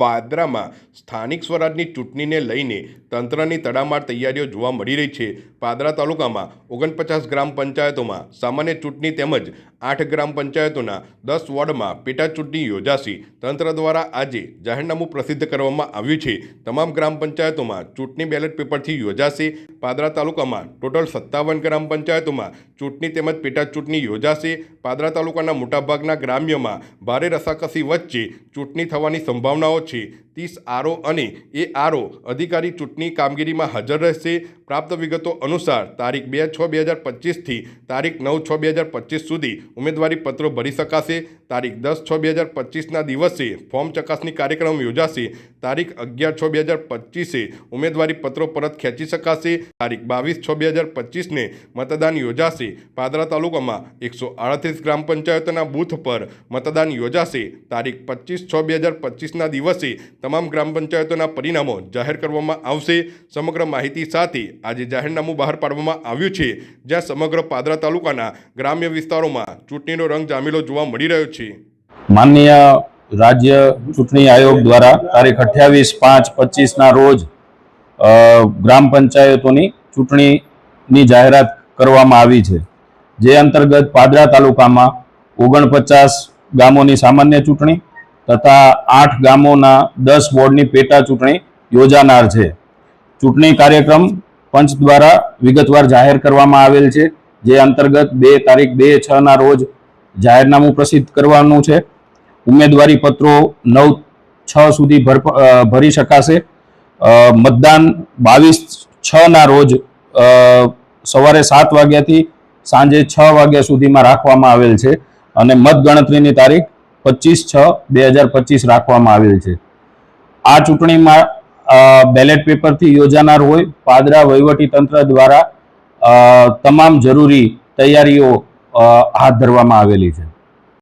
પાદરામાં સ્થાનિક સ્વરાજની ચૂંટણીને લઈને તંત્રની તડામાર તૈયારીઓ જોવા મળી રહી છે. પાદરા તાલુકામાં ઓગણપચાસ ગ્રામ પંચાયતોમાં સામાન્ય ચૂંટણી તેમજ આઠ ગ્રામ પંચાયતોના દસ વોર્ડમાં પેટા ચૂંટણી યોજાશે. તંત્ર દ્વારા આજે જાહેરનામું પ્રસિદ્ધ કરવામાં આવ્યું છે. તમામ ગ્રામ પંચાયતોમાં ચૂંટણી બેલેટ પેપરથી યોજાશે. પાદરા તાલુકામાં ટોટલ સત્તાવન ગ્રામ પંચાયતોમાં ચૂંટણી તેમજ પેટા ચૂંટણી યોજાશે. પાદરા તાલુકાના મોટાભાગના ગ્રામ્યમાં ભારે રસાકસી વચ્ચે ચૂંટણી થવાની સંભાવનાઓ છે. ત્રીસ આરો અને એ આરો અધિકારી ચૂંટણી કામગીરીમાં હાજર રહેશે. પ્રાપ્ત વિગતો અનુસાર તારીખ બે છ બે હજાર પચીસથી તારીખ નવ છ બે હજાર પચીસ સુધી ઉમેદવારી પત્રો ભરી શકાશે. તારીખ દસ છ બે હજાર પચીસના દિવસે ફોર્મ ચકાસણી કાર્યક્રમ યોજાશે. તારીખ અગિયાર છ બે હજાર પચીસે ઉમેદવારી પત્રો પરત ખેંચી શકાશે. તારીખ બાવીસ છ બે હજાર પચીસને મતદાન યોજાશે. પાદરા તાલુકામાં એકસો આડત્રીસ ગ્રામ પંચાયતોના બૂથ પર મતદાન યોજાશે. તારીખ પચીસ છ બે હજાર પચીસના દિવસે તમામ ગ્રામ પંચાયતોના પરિણામો જાહેર કરવામાં આવશે. સમગ્ર માહિતી સાથે આજે જાહેરનામું બહાર પાડવામાં આવ્યું છે, જ્યાં સમગ્ર પાદરા તાલુકાના ગ્રામ્ય વિસ્તારોમાં ચૂંટણીનો રંગ જામેલો જોવા મળી રહ્યો છે. માનનીય રાજ્ય ચૂંટણી આયોગ દ્વારા તારીખ અઠ્યાવીસ પાંચ પચીસના રોજ ગ્રામ પંચાયતોની ચૂંટણીની જાહેરાત કરવામાં આવી છે, જે અંતર્ગત પાદરા તાલુકામાં ઓગણપચાસ ગામોની સામાન્ય ચૂંટણી તથા આઠ ગામોના દસ બોર્ડની પેટા ચૂંટણી યોજાનાર છે. ચૂંટણી કાર્યક્રમ પંચ દ્વારા વિગતવાર જાહેર કરવામાં આવેલ છે, જે અંતર્ગત બે તારીખ બે છ ના રોજ જાહેરનામું પ્રસિદ્ધ કરવાનું છે. ઉમેદવારી પત્રો નવ છ સુધી ભર શકાશે. મતદાન બાવીસ છ ના રોજ સવારે સાત વાગ્યાથી સાંજે છ વાગ્યા સુધીમાં રાખવામાં આવેલ છે અને મતગણતરીની તારીખ પચીસ છ બે હજાર પચીસ રાખવામાં આવેલ છે. આ ચૂંટણીમાં બેલેટ પેપરથી યોજાનાર હોય, પાદરા વહીવટી તંત્ર દ્વારા તમામ જરૂરી તૈયારીઓ હાથ ધરવામાં આવેલી છે.